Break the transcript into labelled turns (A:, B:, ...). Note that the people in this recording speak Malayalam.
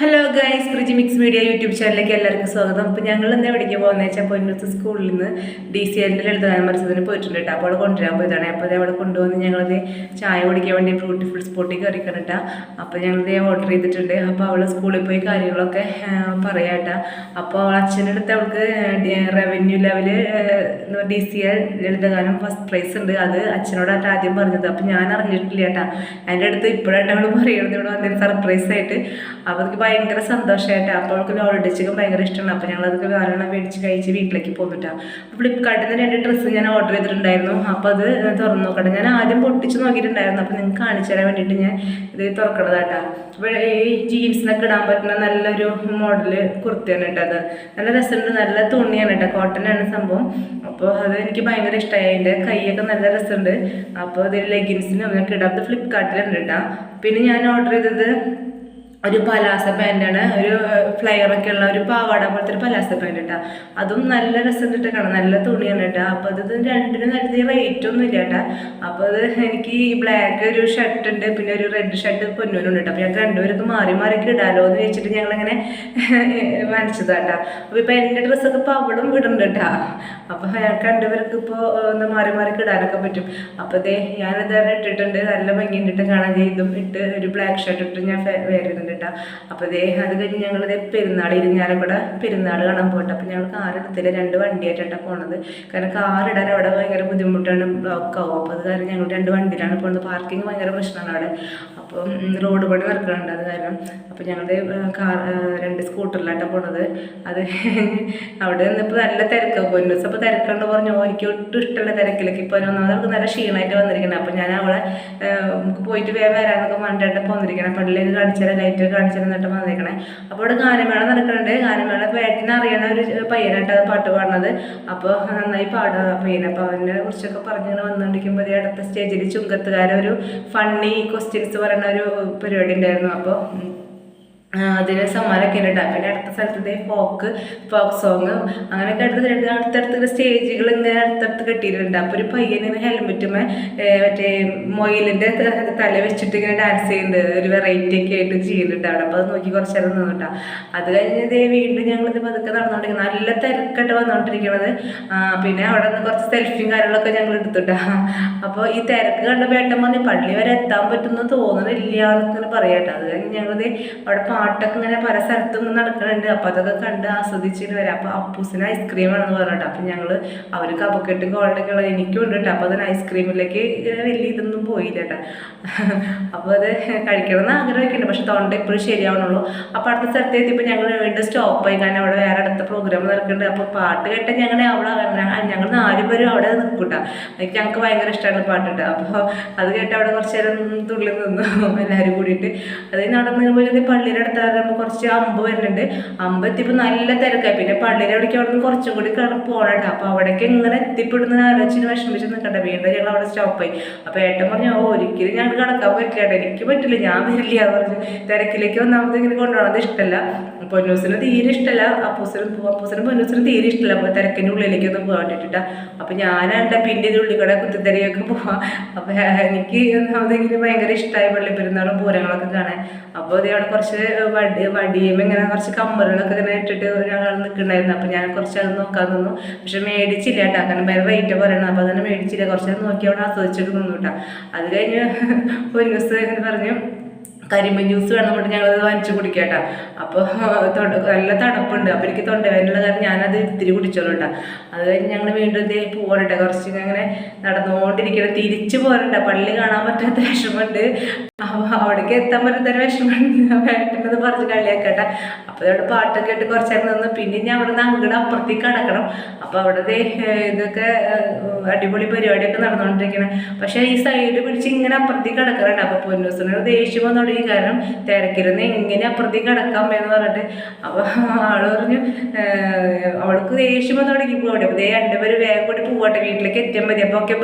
A: Hello guys Priji mix media YouTube ചാനലിലേക്ക് എല്ലാവർക്കും സ്വാഗതം. അപ്പോൾ ഞങ്ങൾ ഇന്ന് എവിടേക്ക് പോകുന്നത് വെച്ചാൽ പൊന്നൂർത്ത് സ്കൂളിൽ നിന്ന് ഡി സി എല്ലിൽ എഴുതാൻ മത്സരത്തിന് പോയിട്ടുണ്ട് കേട്ടോ അപ്പോൾ അവിടെ കൊണ്ടുവരാൻ പോയതാണ്. അപ്പോൾ അത് അവിടെ കൊണ്ടുവന്ന് ഞങ്ങളത് ചായ കുടിക്കാൻ വേണ്ടി ബ്യൂട്ടിഫുൾ സ്പോട്ടിൽ കയറിക്കണം കേട്ടോ അപ്പോൾ ഞങ്ങളത് ഓർഡർ ചെയ്തിട്ടുണ്ട്. അപ്പോൾ അവൾ സ്കൂളിൽ പോയി കാര്യങ്ങളൊക്കെ പറയാം കേട്ടോ അപ്പോൾ അവൾ അച്ഛന്റെ അടുത്ത് അവൾക്ക് revenue level D C L ലളിതഗാനം ഫസ്റ്റ് പ്രൈസ് ഉണ്ട്. അത് അച്ഛനോടായിട്ട് ആദ്യം പറഞ്ഞത്. അപ്പോൾ ഞാൻ അറിഞ്ഞിട്ടില്ല കേട്ടോ എന്റെ അടുത്ത് ഇപ്പോഴായിട്ട് അവൾ പറയുന്നത് ഇവിടെ വന്നൊരു സർപ്രൈസ് ആയിട്ട്. അവൾക്ക് ഭയങ്കര സന്തോഷമായിട്ട് അപ്പോൾ അവൾക്ക് ലോൾഡ് ചിക്കൻ ഭയങ്കര ഇഷ്ടമാണ് അപ്പോൾ ഞങ്ങളതൊക്കെ കാരണം മേടിച്ച് കഴിച്ച് വീട്ടിലേക്ക് പോന്നിട്ടാണ് ഫ്ലിപ്കാർട്ടിൽ നിന്ന് രണ്ട് ഡ്രസ്സ് ഞാൻ ഓർഡർ ചെയ്തിട്ടുണ്ടായിരുന്നു. അപ്പോൾ അത് തുറന്നു നോക്കട്ടെ. ഞാൻ ആദ്യം പൊട്ടിച്ച് നോക്കിയിട്ടുണ്ടായിരുന്നു. അപ്പോൾ നിങ്ങൾക്ക് കാണിച്ചു തരാൻ വേണ്ടിയിട്ട് ഞാൻ ഇത് അപ്പോൾ ഈ ജീൻസിനൊക്കെ ഇടാൻ പറ്റുന്ന നല്ലൊരു മോഡൽ കുർത്തിയാണ് കേട്ടത് നല്ല രസമുണ്ട്. നല്ല തുണിയാണ് കേട്ടോ. കോട്ടനാണ് സംഭവം. അപ്പോൾ അത് എനിക്ക് ഭയങ്കര ഇഷ്ടമായി അതിന്റെ കൈയൊക്കെ നല്ല രസമുണ്ട്. അപ്പോൾ അതിൽ ലെഗിൻസിനും അങ്ങനെ ഇടാം. അത് ഫ്ലിപ്കാർട്ടിലുണ്ട് കേട്ടോ. പിന്നെ ഞാൻ ഓർഡർ ചെയ്തത് ഒരു പലാസ പാന്റാണ് ഒരു ഫ്ലയർ ഒക്കെ ഉള്ള ഒരു പാവാട പോലത്തെ ഒരു പലാസ പാന്റ് കേട്ടോ അതും നല്ല രസം ഇട്ടേക്കാണ് നല്ല തുണിയാണ് കേട്ടോ. അപ്പോൾ അത് രണ്ടിനും നല്ല റേറ്റ് ഒന്നും ഇല്ല കേട്ടോ. അപ്പോൾ അത് എനിക്ക് ഈ ബ്ലാക്ക് ഒരു ഷർട്ട് ഉണ്ട് പിന്നെ ഒരു റെഡ് ഷർട്ട് പൊന്നൂരുണ്ട് കേട്ടോ. അപ്പോൾ ഞങ്ങൾക്ക് രണ്ടുപേർക്ക് മാറി മാറി ഇടാലോ എന്ന് വെച്ചിട്ട് ഞങ്ങളിങ്ങനെ വാങ്ങിച്ചതാട്ടാ അപ്പോൾ ഇപ്പോൾ എന്റെ ഡ്രസ്സൊക്കെ ഇപ്പോൾ അവളും ഇടുന്നുണ്ട് കേട്ടോ. അപ്പോൾ ഞങ്ങൾക്ക് രണ്ടുപേർക്ക് ഇപ്പോൾ ഒന്ന് മാറി മാറി ഇടാനൊക്കെ പറ്റും. അപ്പോൾ അതേ ഞാനത് ഇട്ടിട്ടുണ്ട്. നല്ല ഭംഗിയുണ്ടിട്ട് കാണാൻ. ചെയ്തും ഇട്ട് ഒരു ബ്ലാക്ക് ഷർട്ട് ഇട്ട് ഞാൻ വേറെ കേട്ടോ അപ്പോൾ ഇതേ അത് കഴിഞ്ഞ് ഞങ്ങൾ പെരുന്നാൾ ഇരിഞ്ഞാലക്കൂടെ പെരുന്നാൾ കാണാൻ പോയിട്ട്. അപ്പോൾ ഞങ്ങൾ കാർ എടുത്തില്ല രണ്ട് വണ്ടിയായിട്ടാണ് പോണത്. കാരണം കാർ ഇടാൻ അവിടെ ഭയങ്കര ബുദ്ധിമുട്ടാണ് ബ്ലോക്ക് ആവും. അപ്പോൾ അത് കാരണം ഞങ്ങൾ രണ്ട് വണ്ടിയിലാണ് പോകുന്നത് പാർക്കിംഗ് ഭയങ്കര പ്രശ്നമാണ് അവിടെ. അപ്പം റോഡ് പണി വർക്കുന്നുണ്ട് അത് കാരണം. അപ്പോൾ ഞങ്ങളുടെ കാർ രണ്ട് സ്കൂട്ടറിലായിട്ടാണ് പോണത്. അത് അവിടെ നിന്നിപ്പോൾ നല്ല തിരക്കാണ് പൊന്നൂസ് അപ്പോൾ തിരക്കുണ്ട് പറഞ്ഞു എനിക്ക് ഒട്ടും ഇഷ്ടമുള്ള തിരക്കിലേക്ക് ഇപ്പോൾ ഒന്നാമത് നല്ല ക്ഷീണമായിട്ട് വന്നിരിക്കണം. അപ്പോൾ ഞാൻ അവളെ നമുക്ക് പോയിട്ട് വേഗം വരാമെന്നൊക്കെ പറഞ്ഞിട്ട് പോന്നിരിക്കണം പള്ളിയിലേക്ക് കാണിച്ചാൽ ലൈറ്റ് കാണിച്ചാൽ തന്നിട്ട് വന്നിരിക്കണേ അപ്പോൾ ഇവിടെ ഗാനമേള നടക്കുന്നുണ്ട്. ഗാനമേള പേട്ടിനെ അറിയണ ഒരു പയ്യനായിട്ട് പാട്ട് പാടുന്നത്. അപ്പോൾ നന്നായി പാടുക. പയ്യനെ അപ്പോൾ അവനെ കുറിച്ചൊക്കെ പറഞ്ഞിങ്ങനെ വന്നുകൊണ്ടിരിക്കുമ്പോൾ അടുത്ത സ്റ്റേജിൽ ചുങ്കത്തുകാരൊരു ഫണ്ണി ക്വസ്റ്റ്യൻസ് പറയുന്ന ഒരു പരിപാടി ഉണ്ടായിരുന്നു. അപ്പോൾ അതിന് സമ്മാനമൊക്കെ ഉണ്ട് പിന്നെ അടുത്ത സ്ഥലത്ത് ഫോക്ക് ഫോക്ക് സോങ് അങ്ങനെയൊക്കെ അടുത്ത അടുത്തടുത്ത് സ്റ്റേജുകൾ ഇങ്ങനെ അടുത്തടുത്ത് കെട്ടിയിട്ടുണ്ട്. അപ്പോൾ ഒരു പയ്യന് ഹെൽമെറ്റുമേ മറ്റേ മൊയിലിന്റെ തല വെച്ചിട്ട് ഇങ്ങനെ ഡാൻസ് ചെയ്യുന്നുണ്ട്. ഒരു വെറൈറ്റി ഒക്കെ ആയിട്ട് ചെയ്യുന്നുണ്ട് അവിടെ. അപ്പോൾ അത് നോക്കി കുറച്ച് നേരം നിന്നിട്ടാ അത് കഴിഞ്ഞത് വീണ്ടും ഞങ്ങളിത് പതുക്കെ നടന്നുകൊണ്ടിരിക്കുന്നത് നല്ല തിരക്കായിട്ട് വന്നുകൊണ്ടിരിക്കുന്നത് പിന്നെ അവിടെ നിന്ന് കുറച്ച് സെൽഫിയും കാര്യങ്ങളൊക്കെ ഞങ്ങൾ എടുത്തുട്ടാ അപ്പോൾ ഈ തിരക്ക് കണ്ടപ്പോൾ ഏട്ടൻ പറഞ്ഞ് പള്ളി വരെ എത്താൻ പറ്റുമെന്ന് തോന്നുന്നില്ല എന്നൊക്കെ പറയാട്ടോ അത് കഴിഞ്ഞ് ഞങ്ങളിത് അവിടെ പാട്ടൊക്കെ ഇങ്ങനെ പല സ്ഥലത്തും നടക്കുന്നുണ്ട് അപ്പോൾ അതൊക്കെ കണ്ട് ആസ്വദിച്ചിട്ട് വരാം. അപ്പോൾ അപ്പൂസിന് ഐസ്ക്രീം ആണെന്ന് പറഞ്ഞിട്ട് അപ്പം ഞങ്ങൾ അവർക്ക് കപ്പക്കെട്ട് ഗോൾഡൊക്കെ ഉള്ളത് എനിക്കും ഉണ്ട് കേട്ടോ. അപ്പോൾ അതിന് ഐസ്ക്രീമിലേക്ക് ഇങ്ങനെ വലിയ ഇതൊന്നും പോയില്ല കേട്ടോ. അപ്പോൾ അത് കഴിക്കണം എന്ന് ആഗ്രഹമൊക്കെ ഉണ്ട് പക്ഷെ തൊണ്ട എപ്പോഴും ശരിയാവണുള്ളൂ. അപ്പോൾ അടുത്ത സ്ഥലത്ത് എത്തിയപ്പോൾ ഞങ്ങൾ വീണ്ടും സ്റ്റോപ്പായി കാരണം അവിടെ വേറെ അടുത്ത പ്രോഗ്രാം നടക്കുന്നുണ്ട്. അപ്പോൾ പാട്ട് കേട്ടാൽ ഞങ്ങൾ അവിടെ ഞങ്ങൾ നാല് പേരും അവിടെ നിൽക്കൂട്ടാ ഞങ്ങൾക്ക് ഭയങ്കര ഇഷ്ടമാണ് പാട്ടിട്ട്. അപ്പോൾ അത് കേട്ട് അവിടെ കുറച്ച് നേരം തുള്ളി നിന്നു. എല്ലാവരും കൂടിയിട്ട്. അത് നടന്നു പോയി പള്ളിയുടെ അടുത്താകുമ്പോൾ കുറച്ച് അമ്പ് വരുന്നുണ്ട്. അമ്പ് എത്തിയപ്പോൾ നല്ല തിരക്കായി. പിന്നെ പള്ളിയുടെ അവിടേക്ക് അവിടെ നിന്ന് കുറച്ചും കൂടി കിടന്ന് പോകണുണ്ട് അപ്പോൾ അവിടേക്ക് എങ്ങനെ എത്തിപ്പെടുന്ന ആലോചിച്ച് വിഷമിച്ച് നിൽക്കണ്ട വീണ്ടും ഞങ്ങൾ അവിടെ സ്റ്റോപ്പായി അപ്പോൾ ഏട്ടൻ പറഞ്ഞു ഓ ഒരിക്കലും ഞങ്ങൾ കടക്കാൻ പറ്റില്ല എനിക്ക് പറ്റില്ല. ഞാൻ വരില്ല പറഞ്ഞു. തിരക്കിലേക്ക് ഒന്നാമത് ഇങ്ങനെ കൊണ്ടുപോകണത് ഇഷ്ടമല്ല പൊന്നൂസിന് തീരെ ഇഷ്ടമല്ല അപ്പൂസിനും അപ്പൂസിനും പൊന്നൂസിനും തീരെ ഇഷ്ടമല്ല അപ്പോൾ തിരക്കിന്റെ ഉള്ളിലേക്ക് ഒന്ന് പോകാൻ വേണ്ടിയിട്ടാ അപ്പോൾ ഞാനാണ്ട പിന്നെ ഇത് ഉള്ളിൽ കൂടെ കുത്തിത്തരിയൊക്കെ പോവാം. അപ്പോൾ എനിക്ക് ഒന്നാമത് ഇങ്ങനെ ഭയങ്കര ഇഷ്ടമായി പള്ളി പെരുന്നാളും പൂരങ്ങളൊക്കെ കാണാൻ. അപ്പോൾ അത് അവിടെ കുറച്ച് വടി വടിയും ഇങ്ങനെ കുറച്ച് കമ്മലുകളൊക്കെ ഇങ്ങനെ ഇട്ടിട്ട് ഞങ്ങൾ നിൽക്കുന്നുണ്ടായിരുന്നു. അപ്പോൾ ഞാൻ കുറച്ച് അത് നോക്കാൻ നിന്നു. പക്ഷെ മേടിച്ചില്ല കേട്ടോ. കാരണം വേറെ റേറ്റ് പറയണം അപ്പോൾ അതിനെ മേടിച്ചില്ല. കുറച്ച് നോക്കി അവിടെ ആസ്വദിച്ചിട്ട് നിന്നു കേട്ടോ. അത് കഴിഞ്ഞ് ഒരു ദിവസം പറഞ്ഞു കരിമ്പൻ ജ്യൂസ് വേണം കൊണ്ട് ഞങ്ങളത് വാങ്ങിച്ചു കുടിക്കട്ടാ. അപ്പോൾ നല്ല തണുപ്പുണ്ട്. അപ്പോൾ എനിക്ക് തൊണ്ടവേനുള്ള കാരണം ഞാനത് ഇത്തിരി കുടിച്ചോളൂ കേട്ടോ അത് കഴിഞ്ഞ് ഞങ്ങൾ വീണ്ടും ഇതേ പോരട്ടെ കുറച്ച് അങ്ങനെ നടന്നുകൊണ്ടിരിക്കണം തിരിച്ചു പോരണ്ട പള്ളി കാണാൻ പറ്റാത്ത വിഷമമുണ്ട്. അപ്പോൾ അവിടേക്ക് എത്താൻ പറ്റാത്ത വിഷമമുണ്ട് വേട്ടനത് പറഞ്ഞ് കളിയാക്കട്ടെ അപ്പോൾ അവിടെ പാട്ടൊക്കെ ഇട്ട് കുറച്ചേരം നിന്ന് പിന്നെ ഞാൻ അവിടെ നിന്ന് അങ്ങോട്ട് അപ്പുറത്തേക്ക് കടക്കണം അപ്പോൾ അവിടുത്തെ ഇതൊക്കെ അടിപൊളി പരിപാടിയൊക്കെ നടന്നുകൊണ്ടിരിക്കണം പക്ഷേ ഈ സൈഡ് പിടിച്ച് ഇങ്ങനെ അപ്പുറത്തേക്ക് കിടക്കാറുണ്ട് അപ്പോൾ പൊന്നൂസിനോട് ദേഷ്യം വന്നു തുടങ്ങി കാരണം തിരക്കിരുന്ന് എങ്ങനെ അപ്പുറത്തേക്ക് കിടക്കാൻ എന്ന് പറഞ്ഞിട്ട്. അപ്പോൾ ആൾ പറഞ്ഞു അവൾക്ക് ദേഷ്യം വന്നു തുടങ്ങി പോകട്ടെ അപ്പോൾ ദേ രണ്ടുപേരും വേഗം കൂടി പോകട്ടെ വീട്ടിലേക്ക് എത്തിയാൽ മതി. അപ്പോൾ ഒക്കെ